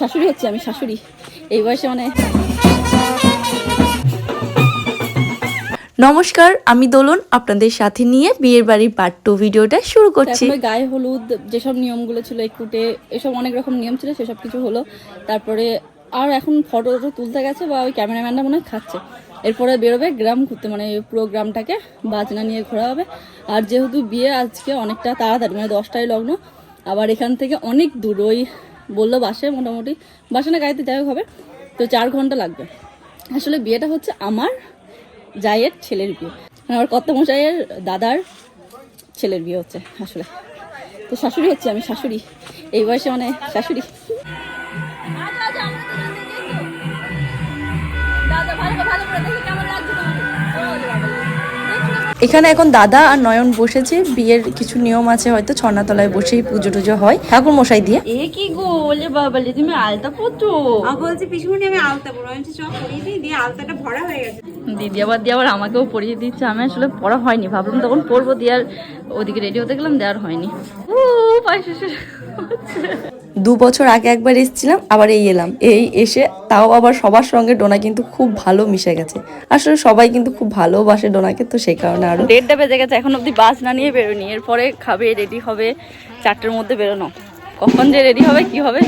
শাশুড়ি হচ্ছে আমি শাশুড়ি। এই বয়সে মানে নমস্কার আমি দোলন আপনাদের সাথে নিয়ে বিয়ের বাড়ির পার্ট টু ভিডিওটা শুরু করছি। গায়ে হলুদ যেসব নিয়মগুলো ছিল একুটে এসব অনেক রকম নিয়ম ছিল সেসব কিছু হলো। তারপরে আর এখন ফটো তুলতে গেছে বা ওই ক্যামেরাম্যানটা মনে হয় খাচ্ছে। এরপরে বেরোবে গ্রাম ঘুরতে মানে পুরো গ্রামটাকে বাজনা নিয়ে ঘোরা হবে আর যেহেতু বিয়ে আজকে অনেকটা তাড়াতাড়ি মানে দশটায় লগ্ন আবার এখান থেকে অনেক দূর ওই বলল বাসে মোটামুটি। বাসে না গাড়িতে যাই হবে, তো চার ঘণ্টা লাগবে। আসলে বিয়েটা হচ্ছে আমার জায়ের ছেলের বিয়ে। মানে আমার কর্তা মশাইয়ের দাদার ছেলের বিয়ে হচ্ছে আসলে। তো শাশুড়ি হচ্ছে আমি শাশুড়ি। এই বয়সে মানে শাশুড়ি। এখানে এখন দাদা আর নয়ন বসেছে। বিয়ের কিছু নিয়ম আছে হয়তো ছনাতলায় বসেই পুজো টুজো হয়। ঠাকুর মশাই দিয়ে। এ কি গো বলে বাবালে তুমি আলতা পড়ছো আমি বলছি পিছুমনি আমি আলতা পরবো আমি চ পরিয়ে দিই দিয়ে আলতাটা ভরা হয়ে গেছে। দিদি আবার দিয়ে আবার আমাকেও পরিয়ে দিচ্ছে। আমি আসলে পড়া হয়নি ভাবলাম তখন পড়ব দিয়ে আর ওদিকে রেডি হতে গেলাম দেওয়ার হয়নি। ও পায়ে শেষে দু বছর আগে একবার এসেছিলাম আবার এই এলাম। এই এসে তাও আবার সবার সঙ্গে ডোনা কিন্তু খুব ভালো মিশে গেছে। আসলে সবাই কিন্তু খুব ভালোবাসে ডোনাকে তো সেই কারণে আরও। দেড়টা বেজে গেছে এখন অব্দি বাস না নিয়ে বেরোনি এরপরে খাবে রেডি হবে চারটের মধ্যে বেরোনো। কখন যে রেডি হবে কি হবে?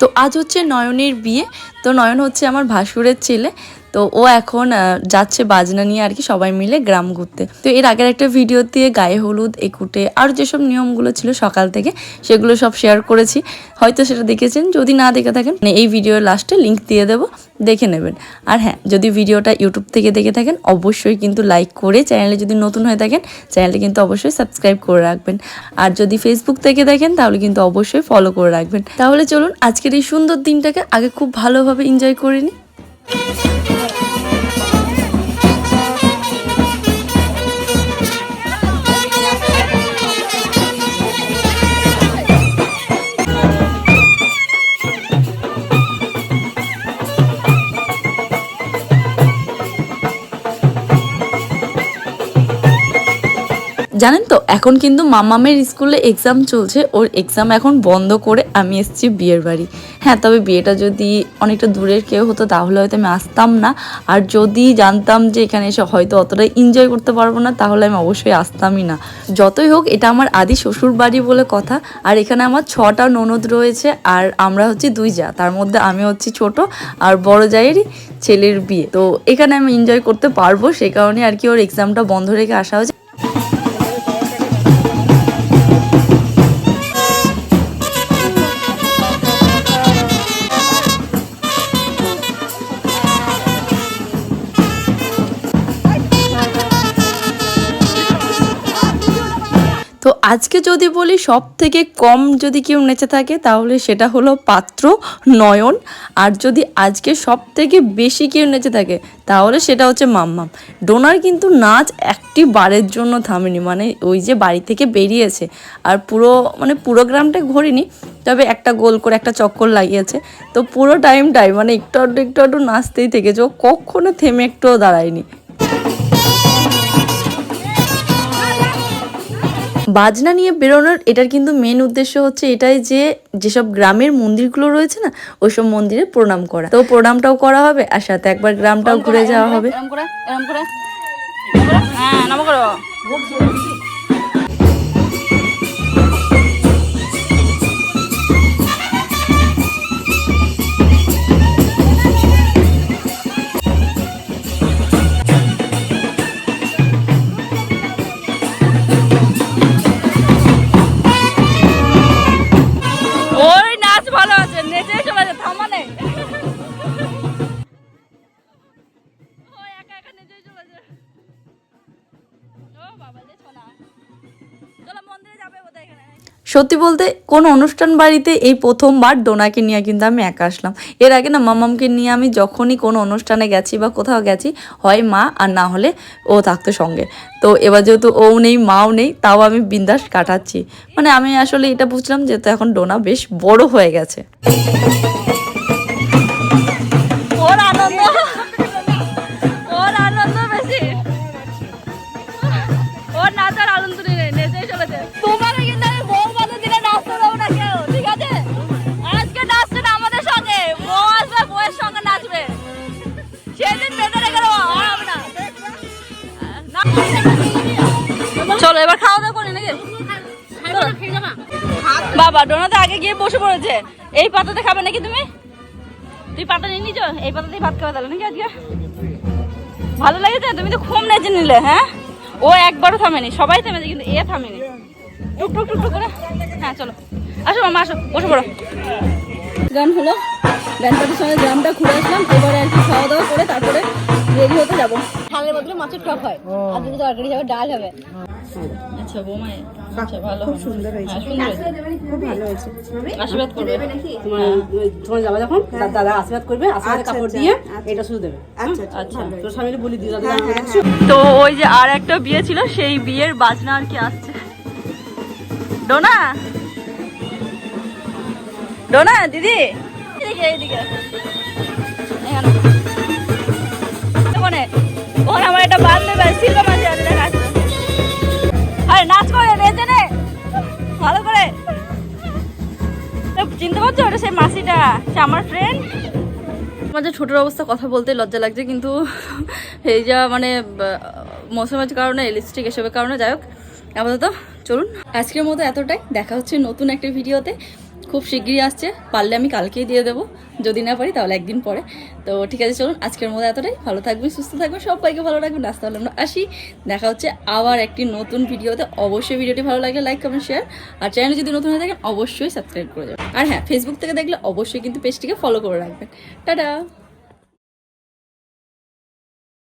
তো আজ হচ্ছে নয়নের বিয়ে। তো নয়ন হচ্ছে আমার ভাসুরের ছেলে তো ও এখন যাচ্ছে বাজনা নিয়ে আর কি সবাই মিলে গ্রাম ঘুরতে। তো এর আগের একটা ভিডিওতে গায়ে হলুদ, একুটে আর যেসব নিয়মগুলো ছিল সকাল থেকে, সেগুলো সব শেয়ার করেছি। হয়তো সেটা দেখেছেন, যদি না দেখে থাকেন মানে এই ভিডিওর লাস্টে লিংক দিয়ে দেবো, দেখে নেবেন। আর হ্যাঁ যদি ভিডিওটা ইউটিউব থেকে দেখে থাকেন, অবশ্যই কিন্তু লাইক করে চ্যানেলে যদি নতুন হয়ে থাকেন চ্যানেলটা কিন্তু অবশ্যই সাবস্ক্রাইব করে রাখবেন। আর যদি ফেসবুক থেকে দেখেন, তাহলে কিন্তু অবশ্যই ফলো করে রাখবেন। তাহলে চলুন, আজকের এই সুন্দর দিনটাকে আগে খুব ভালোভাবে এনজয় করে নিই। জানেন তো, এখন কিন্তু মামামের স্কুলে এক্সাম চলছে, ওর এক্সাম এখন বন্ধ করে আমি এসেছি বিয়ের বাড়ি। হ্যাঁ তবে বিয়েটা যদি অনেকটা দূরের কেউ হতো, তাহলে হয়তো আমি আসতাম না। আর যদি জানতাম যে এখানে এসে হয়তো অতটা এনজয় করতে পারব না, তাহলে আমি অবশ্যই আসতামই না। যতই হোক, এটা আমার আদি শ্বশুর বাড়ি বলে কথা। আর এখানে আমার ছটা ননদ রয়েছে, আর আমরা হচ্ছে দুই যা। তার মধ্যে আমি হচ্ছি ছোট, আর বড় জায়েরই ছেলের বিয়ে। তো এখানে আমি এনজয় করতে পারব, সে কারণে আর কি ওর এক্সামটা বন্ধ রেখে আসা হয়েছে। আজকে যদি বলি সব থেকে কম যদি কেউ নেচে থাকে, তাহলে সেটা হলো পাত্র নয়ন। আর যদি আজকে সব থেকে বেশি কেউ নেচে থাকে, তাহলে সেটা হচ্ছে মাম্মাম। ডোনার কিন্তু নাচ একটি বারের জন্য থামেনি মানে ওই যে বাড়ি থেকে বেরিয়েছে। আর পুরো মানে পুরো গ্রামটা ঘোরেনি, তবে একটা গোল করে একটা চক্কর লাগিয়েছে। তো পুরো টাইমটাই মানে একটু আধটু একটু আধটু নাচতেই থেকেছে। ও কখনো থেমে একটুও দাঁড়ায়নি। বাজনা নিয়ে বেরোনোর এটার কিন্তু মেন উদ্দেশ্য হচ্ছে এটাই যে যেসব গ্রামের মন্দিরগুলো রয়েছে না ওইসব মন্দিরে প্রণাম করা। তো প্রণামটাও করা হবে আর সাথে একবার গ্রামটাও ঘুরে যাওয়া হবে। হ্যাঁ সত্যি বলতে কোন অনুষ্ঠান বাড়িতে এই প্রথমবার ডোনাকে নিয়ে কিন্তু আমি একা আসলাম। এর আগে না মামামকে নিয়ে আমি যখনই কোনো অনুষ্ঠানে গেছি বা কোথাও গেছি, হয় মা আর না হলে ও থাকতো সঙ্গে। তো এবার যেহেতু ও নেই, মাও নেই, তাও আমি বিন্দাস কাটাচ্ছি। মানে আমি আসলে এটা বুঝলাম যেহেতু এখন ডোনা বেশ বড় হয়ে গেছে। বাবা ডোনা তো আগে গিয়ে বসে পড়েছে। এই পাতাতে খাবে নাকি তুমি? তুই পাতা নিয়ে নিছো এই পাতাতেই ভাত খাবে তাহলে নাকি আজকে? ভালো লেগেছে? তুমি তো খুব নেচে নিলে হ্যাঁ? ও একবারও থামেনি সবাই থেমেছে কিন্তু এ থামেনি। টুক টুক টুক টুক করে। হ্যাঁ চলো। আসো মামা আসো বসে পড়ো। গান হলো। গান পার্টির সঙ্গে গ্রামটা ঘুরে আসলাম এবারে আর কি খাওয়া দাওয়া করে তারপরে রেডি হতে যাব। ঝালের বদলে মাছের টক হয়। আর যদি তরকারি যাবে ডাল হবে। আচ্ছা বৌমা আচ্ছা ভালো খুব সুন্দর হয়েছে। খুব ভালো হয়েছে। আশীর্বাদ করবে? তোমার তোমার যাবা যখন? দাদা আশীর্বাদ করবে আশীর্বাদের আচ্ছা, কাপড় আচ্ছা, দিয়ে আচ্ছা। এটা শুধু দেবে। আচ্ছা আচ্ছা আচ্ছা। তোর স্বামী বলি দিই দাদা হ্যাঁ, হ্যাঁ, হ্যাঁ। তো ওই যে আর একটা বিয়ে ছিল সেই বিয়ের বাজনা আর কি আসছে? ডোনা? ডোনা দিদি? এদিকে এদিকে এখানে। ওখানে আমার একটা বান্ধব শিল্পা মাঝে পারছ ওটা সেই মাসিটা, সে আমার ফ্রেন্ড মাঝে ছোটোর অবস্থা কথা বলতে লজ্জা লাগছে, কিন্তু এই যা মানে মৌসুমের কারণে লিপস্টিক এসবের কারণে, যাই হোক, আপাতত চলুন। আজকের মতো এতটাই। দেখা হচ্ছে নতুন একটা ভিডিওতে খুব শিগগিরই আসছে, পারলে আমি কালকেই দিয়ে দেবো। যদি না পারি তাহলে একদিন পরে। তো ঠিক আছে, চলুন, আজকের মধ্যে এতটাই। ভালো থাকবেন, সুস্থ থাকবেন, সবাইকে ভালো রাখবেন আসতে হলে আমরা আসি। দেখা হচ্ছে আবার একটি নতুন ভিডিওতে। অবশ্যই ভিডিওটি ভালো লাগলে লাইক কমেন্ট শেয়ার আর চ্যানেলে যদি নতুন হয়ে থাকেন, অবশ্যই সাবস্ক্রাইব করে যাবেন। আর হ্যাঁ ফেসবুক থেকে দেখলে অবশ্যই কিন্তু পেজটিকে ফলো করে রাখবেন। টাটা!